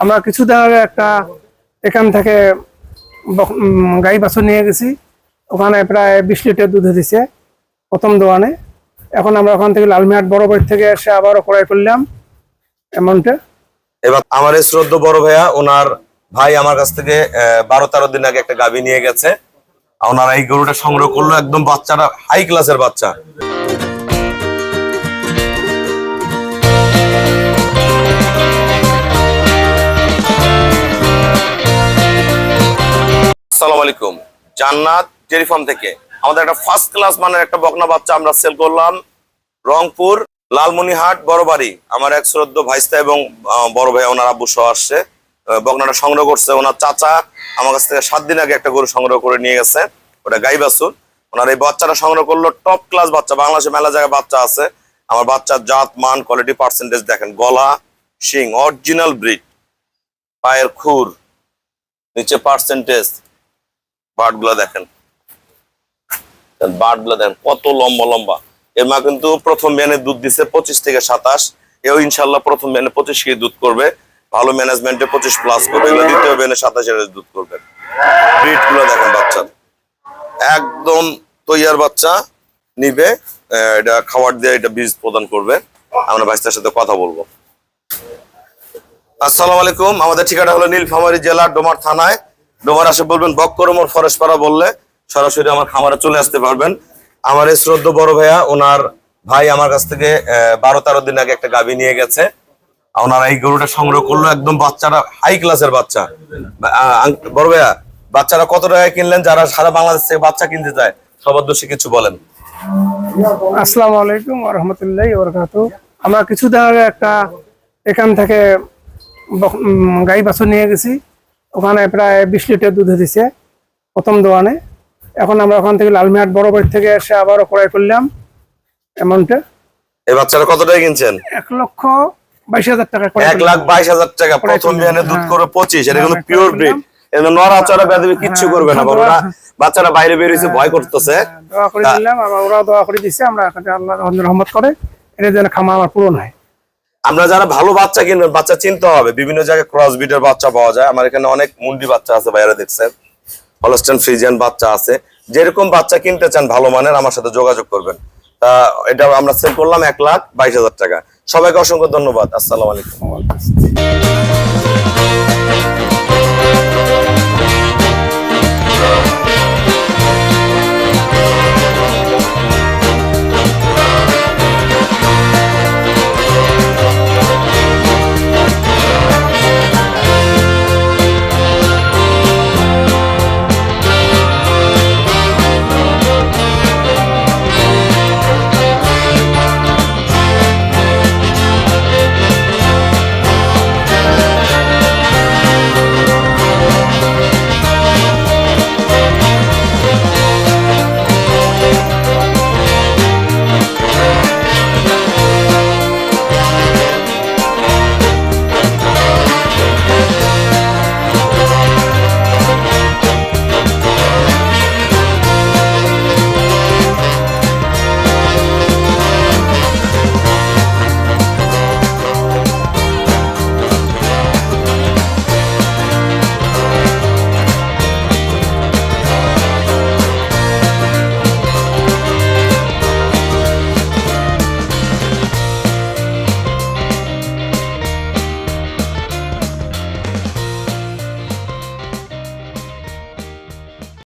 আমরা কিছুদিন আগে একটা এখান থেকে গাই বাছুর নিয়ে গেছি। ওখানে প্রায় বিশ লিটার দুধ দিছে প্রথম দোকানে। এখন আমরা ওখান থেকে লালমিহাট বড় বাড়ি থেকে এসে আবারও ক্রয় করলাম অ্যামাউন্টে। এবার আমার এই শ্রদ্ধ বড় ভাইয়া, ওনার ভাই আমার কাছ থেকে বারো তেরো দিন আগে একটা গাভী নিয়ে গেছে। ওনারা এই গরুটা সংগ্রহ করল, একদম বাচ্চাটা হাই ক্লাসের বাচ্চা। আলাইকুম। জান্নাত ডেয়ারি ফার্ম থেকে আমাদের একটা ফার্স্ট ক্লাস মানের একটা বকনা বাচ্চা আমরা সেল করলাম রংপুর লালমনিহাট বড়বাড়ি। আমার এক শ্রদ্ধ ভাইস্তা এবং বড় ভাই ওনার আব্বু সহ আসছে। বকনাটা সংগ্রহ করছে। ওনার চাচা আমার কাছ থেকে সাত দিন আগে একটা গরু সংগ্রহ করে নিয়ে গেছে। ওটা গাই বাছুর ওনার এই বাচ্চাটা সংগ্রহ করল টপ ক্লাস বাচ্চা। বাংলাদেশে মেলা জায়গায় বাচ্চা আছে। আমার বাচ্চার জাত, মান কোয়ালিটি পার্সেন্টেজ দেখেন। গলা, শিং অরিজিনাল ব্রিড পায়ের খুর, নিচে পার্সেন্টেজ বার্ডগুলা দেখেন। বার্ডগুলা দেখেন, কত লম্বা লম্বা। এর মা কিন্তু প্রথম বেনে দুধ দিছে পঁচিশ থেকে সাতাশ। এও ইনশাল্লাহ প্রথম বেনে পঁচিশ কেজি দুধ করবে। ভালো ম্যানেজমেন্টে পঁচিশ প্লাস করবে, এগুলো দ্বিতীয় বেনে সাতাশ এর দুধ করবে। ব্রিড দেখেন বাচ্চার একদম তৈয়ার বাচ্চা নিবে এটা খাবার দিয়ে এটা বীজ প্রদান করবে। আমরা ভাইস্তার সাথে কথা বলব। আসসালামু আলাইকুম, আমাদের ঠিকানা হলো নীলফামারী জেলা ডোমার থানায়। ডোমার আসে বলবেন বক্করমোর ফরেশপাড়া বললে সরাসরি আমার খামারে চলে আসতে পারবেন। আমার এই শ্রদ্ধ বড় ভাইয়া, ওনার ভাই আমার কাছ থেকে বারো তেরো দিন আগে একটা গাভী নিয়ে গেছে। ওনারা এই গরুটা সংগ্রহ করল, একদম বাচ্চারা হাই ক্লাসের বাচ্চা। বড় ভাইয়া, বাচ্চারা কত টাকায় কিনলেন? যারা সারা বাংলাদেশ থেকে বাচ্চা কিনতে চায় সবার দোষে কিছু বলেন। আসসালামু আলাইকুম রহমতুল্লাহ বরকাত আমরা কিছুদিন আগে একটা এখান থেকে গাই বাছুর নিয়ে গেছি। ওখানে প্রায় বিশ লিটার দুধ দিছে প্রথম দোকানে। এখন আমরা ওখান থেকে লালমিহাট বড় বাড়ি থেকে এসে আবারও ক্রয় করলাম অ্যামাউন্টে এই বাচ্চারা কত টাকা কিনছেন? এক লক্ষ বাইশ হাজার টাকা এক লাখ বাইশ হাজার টাকা প্রথম করলাম, দুধ হ্যাঁ। করে পঁচিশ এটা কিন্তু হ্যাঁ, পিওর ক্রয় ব্রিড নড়াচড়া কিচ্ছু হ্যাঁ, করবে না বাচ্চারা বাইরে বেরিয়েছে ভয় করতেছে। দোয়া করে দিলাম দোয়া করে আমরা এখানে আল্লাহ রহমত করে এটা যেন খামা আমার পূরণ হয়। আমরা যারা ভালো বাচ্চা কিনবেন বাচ্চা চিনতে হবে। বিভিন্ন জায়গায় ক্রস বিটের বাচ্চা পাওয়া যায়। আমার এখানে অনেক মুন্ডি বাচ্চা আছে বাইরে দেখছেন। হলস্টেন ফ্রিজিয়ান বাচ্চা আছে। যেরকম বাচ্চা কিনতে চান ভালো মানের, আমার সাথে যোগাযোগ করবেন। তা এটা আমরা সেল করলাম এক লাখ বাইশ হাজার টাকা। সবাইকে অসংখ্য ধন্যবাদ। আসসালামু আলাইকুম।